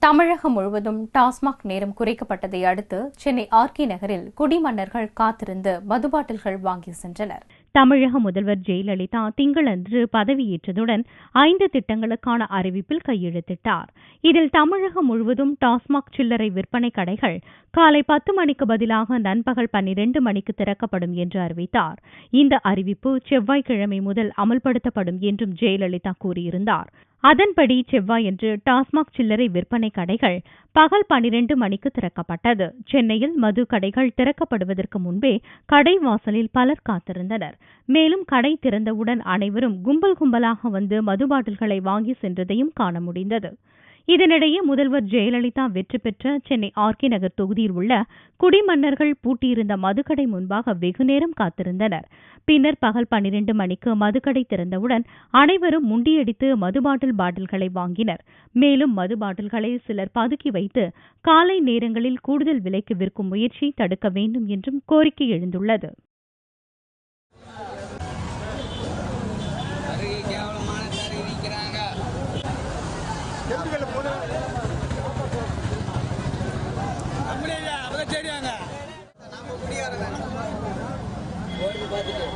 தமிழகம் முழுவதும் டாஸ்மாக் நேரம் குறைக்கப்பட்டதை அடுத்து சென்னை ஆர்கே நகரில் குடிமன்னர்கள் காத்திருந்து மது பாட்டில்கள் வாங்கி சென்றனர். தமிழக முதல்வர் ஜெயலலிதா திங்களன்று பதவியேற்றதுடன் ஐந்து திட்டங்களுக்கான அறிவிப்பில் கையெழுத்திட்டார். இதில் தமிழகம் முழுவதும் டாஸ்மாக் சில்லறை விற்பனை கடைகள் காலை பத்து மணிக்கு பதிலாக நண்பகல் பன்னிரண்டு மணிக்கு திறக்கப்படும் என்று அறிவித்தார். இந்த அறிவிப்பு செவ்வாய்க்கிழமை முதல் அமல்படுத்தப்படும் என்றும் ஜெயலலிதா கூறியிருந்தார். அதன்படி செவ்வாயன்று டாஸ்மாக் சில்லறை விற்பனை கடைகள் பகல் பனிரெண்டு மணிக்கு திறக்கப்பட்டது. சென்னையில் மது கடைகள் திறக்கப்படுவதற்கு முன்பே கடை வாசலில் பலர் காத்திருந்தனர். மேலும் கடை திறந்தவுடன் அனைவரும் கும்பல் கும்பலாக வந்து மது பாட்டில்களை வாங்கி சென்றதையும் காண முடிந்தது. இதனிடையே முதல்வர் ஜெயலலிதா வெற்றி பெற்ற சென்னை ஆர்கே நகர் தொகுதியில் உள்ள குடிமன்னர்கள் பூட்டியிருந்த மதுக்கடை முன்பாக வெகுநேரம் காத்திருந்தனர். பின்னர் பகல் பன்னிரண்டு மணிக்கு மதுக்கடை திறந்தவுடன் அனைவரும் முண்டியடித்து மது பாட்டில் பாட்டில்களை வாங்கினர். மேலும் மது பாட்டில்களை சிலர் பதுக்கி வைத்து காலை நேரங்களில் கூடுதல் விலைக்கு விற்கும் முயற்சி தடுக்க வேண்டும் என்றும் கோரிக்கை எழுந்துள்ளது. ஒரு பார்த்துட்டு.